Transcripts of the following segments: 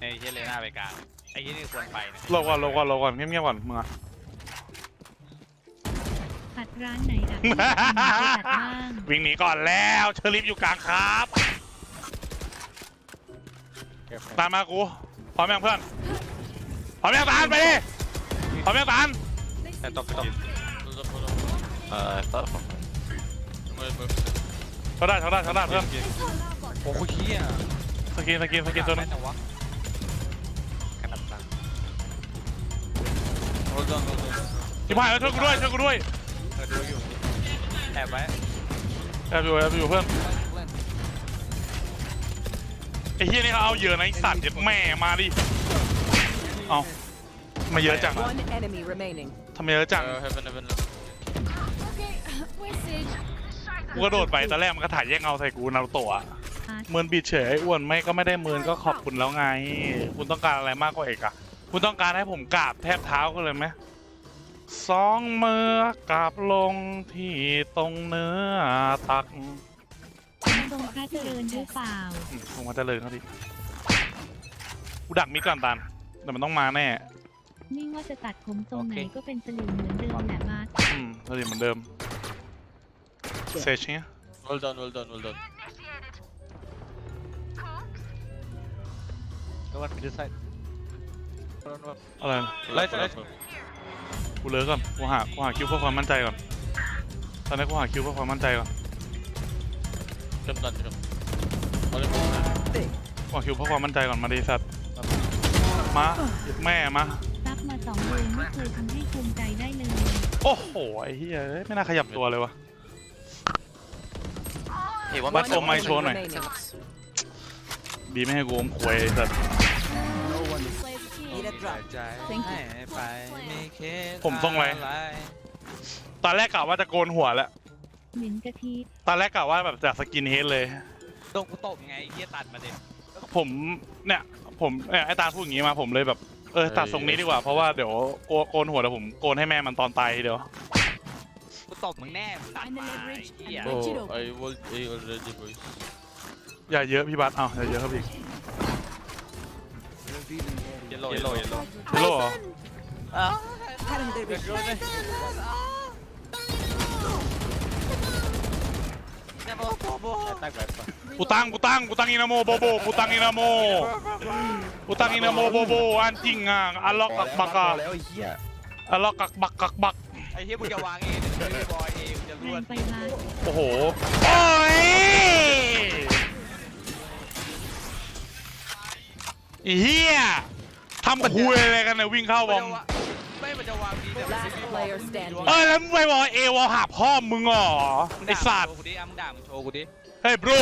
ไอ้เฮียเลน่าไปกลางไอ้เฮียนี่ควรไปนะรอก่อนรอก่อนรอก่อนเงียบๆก่อนมึงอะผัดร้านไหนล่ะที่อยากกินไปจัดบ้าง วิ่งหนีก่อนแล้วเชอริฟอยู่กลางครับตามมากูพร้อมยังเพื่อนพร้อมยังตานไปดิพร้อมยังตานแต่ตกตก Uh, I thought from เขาได้เขาได้เขาได้เพื่อนโอ้โหเฮียสกินสกินสกินตัวนึงแต่วะ โอ้ยโดนโดนโดนที่ผ่านแล้วช่วยกูด้วยช่วยกูด้วยเออดูอยู่แอบไว้แอบอยู่แอบอยู่เพื่อนไอ้เฮียนี่เขาเอาเยอะนะไอ้สัตว์เย็ดแม่มาดิเอาทำไมาเยอะจังอะ One enemy remaining. ทำไมเยอะจัง uh, heaven, heaven. Okay, wastage. กูกระโดดไปตอนแรกมันก็ถ่ายแย่งเอาใส่กูนารูโตะอะอาร์ตเมินบีดเฉยไอ้อ้วนไม่ก็ไม่ได้เมินก็ขอบคุณแล้วไง คุณต้องการอะไรมากกว่าเอกอะ คุณต้องการให้ผมกราบแทบเท้ากันเลยไหมสองมือกราบลงที่ตรงเนื้อตักทรงพระเจริญหรือเปล่าอืมคงมาเจริญเขาดิกูดักมิดก่อนตันแต่มันต้องมาแน่ไม่ว่าจะตัดผมทรงไหนก็เป็นสลิมเหมือนเดิมแหละบาสอืมสลิมเหมือนเดิมเซชเนี่ย Well done, well done, well done. ก็วันมิดไซด์ อะไร Light, light. light. กูเลิกก่อนกูหากูหาคิวเพื่อความมั่นใจก่อนตอนนี้กูหาคิวเพื่อความมั่นใจก่อน Jump down, jump. All in one. กูหาคิวเพื่อความมั่นใจก่อนมาดีสัตว์มาหยิบแม่มาซับมาสองเดือนไม่เคยทำให้ภูมิใจได้เลยโอ้โหไอ้เหี้ยเอ้ยไม่น่าขยับตัวเลยวะ Hey, one But more. oh my enemy show หน่อย remaining. บีไม่ให้กูอมควยแต่ Plays ใจ Thank you. ให้ไปไม่เคสผมต้องอะไรตอนแรกกะว่าจะโกนหัวแล้ว เหม็นกะทิตอนแรกกะว่าแบบจากสกินเฮดเลย โดนกูตบไงไอ้เฮียตัดมาดิผมเนี่ยผมเนี่ยไอ้ตาพูดอย่างงี้มาผมเลยแบบเออตัดทรงนี้ดีกว่าเพราะว่าเดี๋ยวโกโกนหัวเดี๋ยวผมโกนให้แม่มันตอนตายทีเดียวกูตบมึงแน่มึงตัดมาไอ้เฮีย Oh, I will A already, boys. อย่าเยอะพี่บัสเอาอย่าเยอะครับพี่เยลโล่เยลโล่เยลโล่ฮัลโหลเหรอ Cutting their vision. ตั้งแบบกู ตั้งกูตั้งกูตั้งอินาโมโบโบกูตั้งอินาโมกูตั้งอินาโมโบโบอันจริงอะอัลล็อกกักบักอะแล้วไอ้เหี้ยอัลล็อกกักบักกักบักไอ้เฮียมึงจะวางเองเดี๋ยวพี่บอยเองจะแรรวงดไปบาสโอ้โห โอ้ยไอ้เฮียทำคุยอะไรกันเนี่ยวิ่งเข้าวงไม่มันจะวางดีแต่ Last player standing. เอ้ยแล้วมึงไปบอกเอวอหาพ่อมึงเหรอไอสัตว์กูดิอะมึงด่ามึงโชว์กูดิเฮ้ยบรู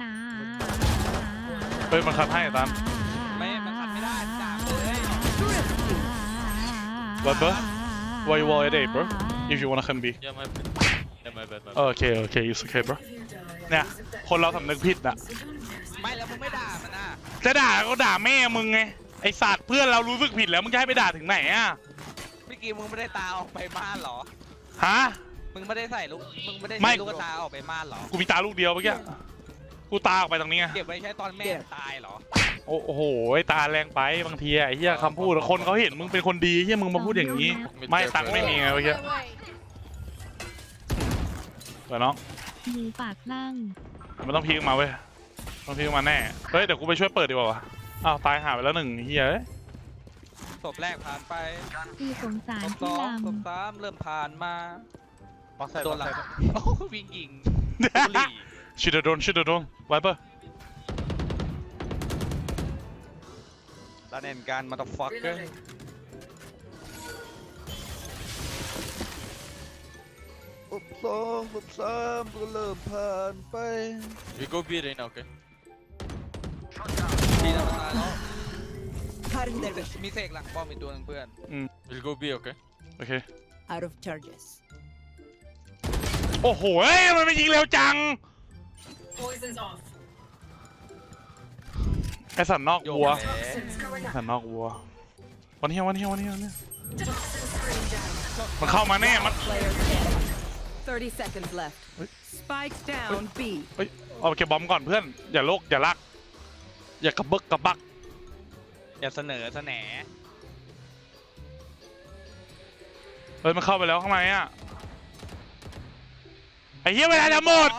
ตาเฮ้ยมันคัดให้ตามไม่มันขัดไม่ได้ด่าเลย What bro Why you wall it bro if you wanna come be Yeah, my bad. Yeah, my bad, my bad. โอเคโอเค it's okay bro เนี่ย คนเราสำนึกผิดอะไม่แล้วมึงไม่ด่ามันอะ จะด่าก็ด่าแม่มึงไงไอสัตว์เพื่อนเรารู้สึกผิดแล้วมึงจะให้ไปด่าถึงไหนอะเมื่อกี้มึงไม่ได้ตาออกไปม่านเหรอ ฮะ มึงไม่ได้ใส่ลูก มึงไม่ได้ไม่ ใส่ลูกตาออกไปม่านเหรอ กูมีตาลูกเดียวเมื่อกี้กูตาออกไปตรงนี้ไงเก็บไว้ใช้ตอนแม่ตายเหรอ โอ้โหไอ้ตาแรงไปบางทีอะไอ้เหี้ยคำพูดคนเขาเห็นมึงเป็นคนดีเหี้ยมึงมาพูดอย่างนี้ ไม่ตังค์ไม่มีไงเมื่อกี้ Wait, wait. เดี๋ยวน้องหมูปากลั่งมันต้องพีกมาเว้ย ต้องพีกมาแน่ เฮ้ยเดี๋ยวกูไปช่วยเปิดดีกว่าวะอ้าวตายหาไปแล้วหนึ่งเฮียเอ้ยศพแรกผ่านไปคือสงสารศพสที่องลศพสามเริ่มผ่านมา Backside, โดนหลัง backside. โอ้โหวิ่งยิงบุหรี่ชิดโดนชิดโดนไวเปอร์ตาเน่นการมาตฟักเกอร์ปุ๊บสองปุ๊บสามก็เริ่มผ่านไป We go B right now, okay? ทีละตายแล้ว Cutting their vision. มีเสกหลังป้อมอีกตัวหนึงเพื่อน We'll go B, okay? โอเค Out of charges. โอ้โหเฮ้ยมันไปยิงเร็วจัง Poison's off. ไอสัตว์นอกโยกวัวแหมไอสัตว์นอกวัว วันนี้วันนี้วันนี้วันนี้มันเข้ามาแน่ มัน Player standing. 30 seconds left. Spike down B. เฮ้ยเอาเก็บบอมก่อนเพื่อน อย่าโลกอย่าลัก อย่ากระบึกกระบัก อย่าเสนอเสนอเฮ้ยมันเข้าไปแล้วข้างในอะไอ้เหี้ยเวลาจะหมด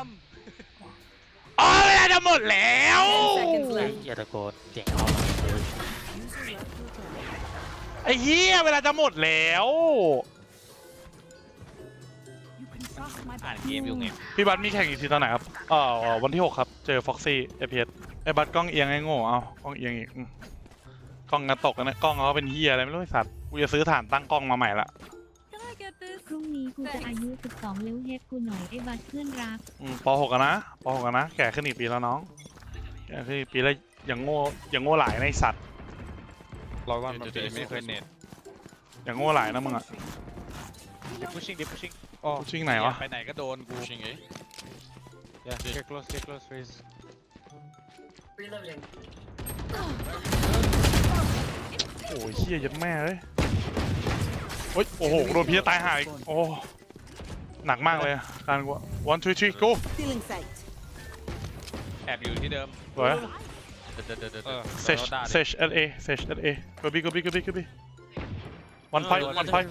อ๋อเวลาจะหมดแล้ว Ten seconds left. อย่าตะโกนเสียงเอามาเลยไอ้เหี้ยเวลาจะหมดแล้ว You can trust my อ่านเกมอยู่ไงพี่บัตมีแข่งอีกทีตอนไหนครับเอ่อวันที่ 6 ครับ เจอฟ็อกซี่เอพีเอส ไอ้บัตกล้องเอียงไอ้โง่เอากล้องเอียงอีกอืมกล้องกระตกกันนะกล้องเขาเป็นเฮียอะไรไม่รู้ไอ้สัตว์กูจะซื้อฐานตั้งกล้องมาใหม่ละ Can I get this? พรุ่งนี้กูจะอายุ 12เลี้ยวเฮกกูหน่อยไอ้บัตเพื่อนรัก อืมป .6 กันนะป .6 กันนะ แก่ขึ้นอีกปีแล้วน้องแก่ขึ้นอีกปีแล้วอย่างโง่อย่างโง่หลายในะไอ้สัตว์ร้อยวันมันเป็นไม่เคยเน็ต อย่างโง่หลายนะมึงอะดิพุชชิ่งดิพุชชิ่งอ๋อ pushing ไหนวะ ไปไหนก็โดนกูชิงเอ้ย Yeah, get close, get close, please. Reloading. โอ้ยเฮียยัดแม่เลยโอ้ยโอ้โหโดนพีจะตายหายอีกโอ้หนักมากเลยอะการกู one two three go Stealing sight. แอบอยู่ที่เดิมสวย เดินเดินเดินเออ sesh เราด่าดิ sesh at a sesh at a go b go b go b go b one fight one fight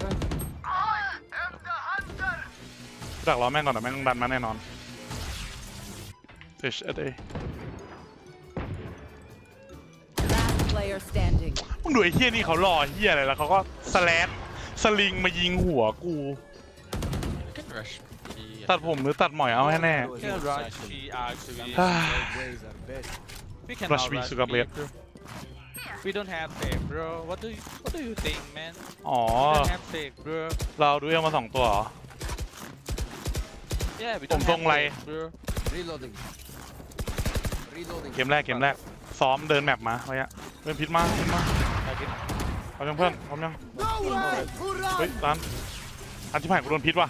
ดักรอแม่งก่อนนะแม่งดันมาแน่นอน sesh at a มึงดูไอ้เฮียนี่เขารอเฮียอะไรแล้วเขาก็สแลดสลิงมายิงหัวกูขึ้น rush ที่ตัดผมหรือตัดหมอยเอาให้แน่ Can rush TR to be- Ways are best. We can Rush all me, rush sugar me, blade. bro. We don't have fake, bro. What do you What do you think, man? อ๋อ We don't have fake, bro. เราดูเอลมาสองตัวเหรอ Yeah, we ผม don't ทร have งไร fake, bro. Reloading. Reloading. เกมแรกเกมแรกซ้อมเดินแมปมาไว้อะ เดินพิษมาพิษมาเอายังเพื่อนพร้อมยังเฮ้ยตันอันที่ผ่านกูโดนพิษว่ะ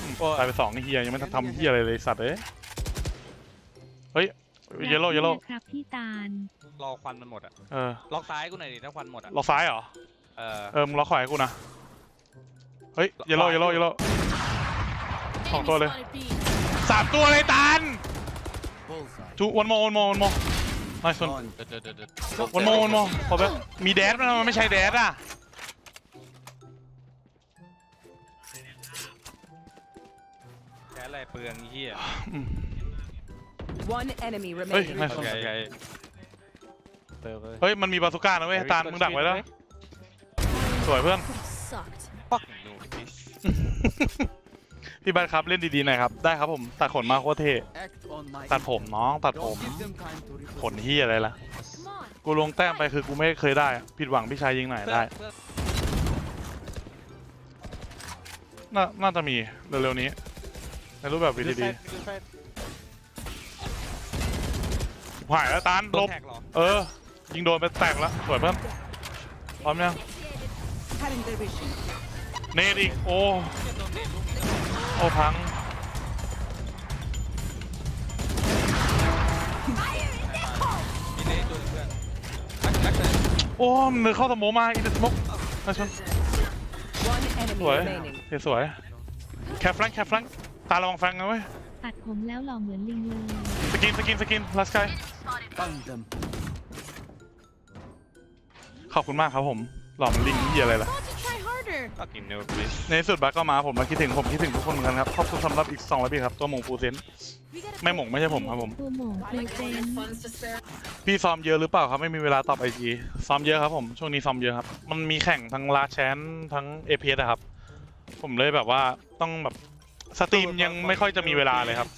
อืมตายไปสองนี่เฮียยังไม่ทันทำเฮียอะไรเลยสัตว์เอ้ยเฮ้ยเยลโล่เยลโล่ครับพี่ตาลรอควันมันหมดอะเออล็อกซ้ายกูหน่อยดิถ้าควันหมดอะล็อกซ้ายเหรอเออเออมึงล็อกขวาให้กูนะเฮ้ยเยลโล่เยลโล่เยลโล่ Enemy todo le- spotted B. สามตัวเลยตัน Bullseye. จูวันโมวันโมวันโมนายส่วน Gone. เดินเดิน เดินเดินวันโมวันโมขอแบบมีแดดไหมมันไม่ใช่แดดอะ แค่อะไรเปลืองเหี้ย One enemy เฮ้ย remaining. นายโอส่วนเคโอเคเฮ้ย มันมีบาซูก้านะเว้ยตานมึงดักไว้แล้ว สวยเพื่อน Sucked. Fucking no, bitch. พี่บัตครับ เล่นดีๆหน่อยครับ ได้ครับผมตัดขนมาโคตรเท่ Act on my ตัดผมน้องตัดผม Don't give them time to ข reflect. นเฮียอะไรล่ะ Come on. กูลงแต้มไปคือกูไม่เคยได้อะผิดหวังพี่ชายยิงหน่อยได้เพื่อนน่าน่าจะมีเร็วๆนี้ ในรูปแบบวิธีดีหายแล้วตานโดลนบแท็กเหรอเออ ยิงโดนไปแตกแล้วสวยเพื่อนพร้อมยัง Cutting their vision. เนตอีก โอ้ โอ้พัง โอ้มันเลยเข้าสโมมาอีกสโมกมาชน One enemy สวย remaining. เฮ้ยสวย แคฟแฟรงค์แคฟแฟรงค์ตาระวังแฟรงค์นะเว้ย ตัดผมแล้วหล่อเหมือนลิงเลย สกินสกินสกินลัสไก Found them. ขอบคุณมากครับผม หล่อมนลิงเหียอะไรล่ะ fucking no bitch ในที่สุดบัคก็มาผมมาคิดถึงผมคิดถึงทุกคนเหมือนกันครับขอบคุณสำหรับอีก200ปีครับตัวหมงฟูเซน We gotta ไม่หมงไม่ใช่ผมครับผม ตัวหมงเพลเซน funds to spare. พี่ซ้อมเยอะหรือเปล่าครับไม่มีเวลาตอบไอจีซ้อมเยอะครับผมช่วงนี้ซ้อมเยอะครับ มันมีแข่งทั้งลาแชนทั้งเอพีอะครับ ผมเลยแบบว่าต้องแบบสตรีมยังไม่ค่อยจะมีเวลาเลยครับ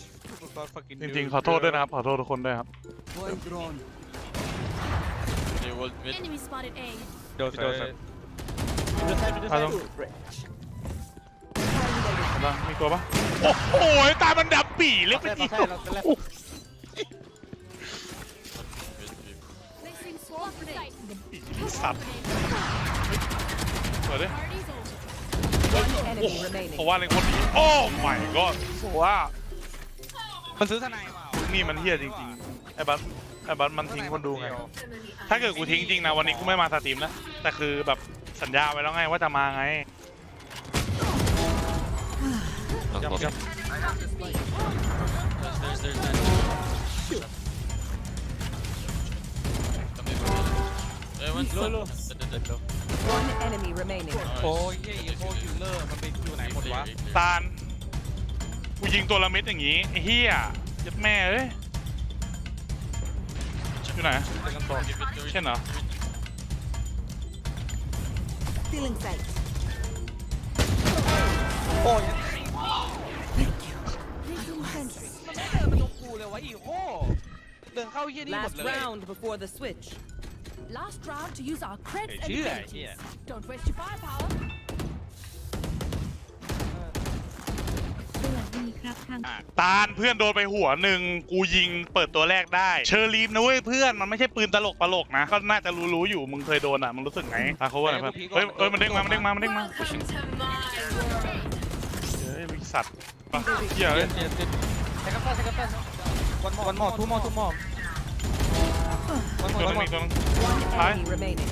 Fucking จ no, ริงๆขอโทษด้วยนะครับ ขอโทษทุกคนด้วยครับ Point drone. เดี๋ยววนมิด Enemy spotted A. โด นโดนเอาตรงมามีตัวปะโอ้โหตามันดำปี่เล็กไปทีเดียว Placing swamp grenade. สัตว์เปิดดิ Party's over. One โอ้ enemy remaining. เพราะว่าเล่นคนดีโอ้ my god เพราะว่ามันซื้อทนายมานี่มันเฮี้ยจริงๆไอ้บัสไอ้บัสมันทิ้งคนดูไง ถ้าเกิดกูทิ้งจริงนะวันนี้กูไม่มาสตรีมแล้วแต่คือแบบ สัญญาไว้แล้วไงว่าจะมาไง jump jump There's, there's that. Come here, bro. Eh, one Low, stop. low. Dead, dead, dead, low. One enemy remaining. Nice. โอ้ยเหี้ยอีโคคิลเลอร์มันไปอยู่ไหนหมดวะ Clear, clear. ตาลกูยิงตัวละเม็ดอย่างงี้ไอ้เฮียยัดแม่เอ้ยอยู่ไหน Second floor. Give it, give it. เช่นเหรอ Feeling sight. โอ้ยมันไม่เดินมาตรงกูเลยวะอีโคเดินเข้าเหี้ยนี่หมด Last เลย round before the switch. Last round to use our creds and เชื่อ abilities. เหี้ย Don't waste your firepower. างตาลเพื่อนโดนไปหัวหนึ่งกูยิงเปิดตัวแรกได้ เชอรีฟนะเว้ยเพื่อนมันไม่ใช่ปืนตลกตลกนะก็น่าจะรู้ๆอยู่มึงเคยโดนอะมึงรู้สึกไงตาเขาว่าไงเพื่อนเฮ้ยเฮ้ยมันเด้งมามันเด้งมามันเด้งมาเฮ้ยมีสัตว์ปะเหี้ยเอ้ย Yes, yes, yes. Second floor, second floor. One more, one more, two more, two more. One ตัว more, นึ one ง more. ตัวนึง One Hi. enemy remaining.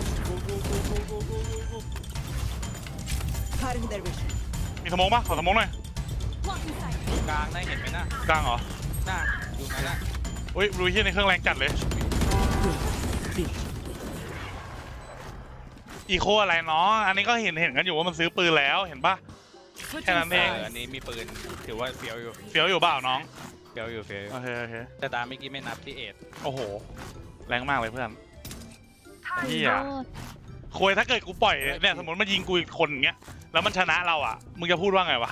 Cutting their vision. มีสมองปะขอสมองหน่อย Blocking sight. กลางได้เห็นไหมน่ะกลางเหรอ หน้าอยู่ไหนน่ะเฮ้ยรูเฮียในเครื่องแรงจัดเลย อีโคอะไรเนาะ อันนี้ก็เห็นเห็นกันอยู่ว่ามันซื้อปืนแล้วเห็นปะ แค่นั้นเองเอออันนี้มีปืนถือว่าเฟี้ยวอยู่เฟี้ยวอยู่เปล่าน้อง เฟี้ยวอยู่เฟี้ยวอยู่โอเคโอเค แต่ตามเมื่อกี้ไม่นับที่เอ็ดโอ้โห แรงมากเลยเพื่อนเฮียโลดโคยถ้าเกิดกูปล่อยเนี่ยสมมติมันยิงกูอีกคนอย่างเงี้ย แล้วมันชนะเราอะ มึงจะพูดว่าไงวะ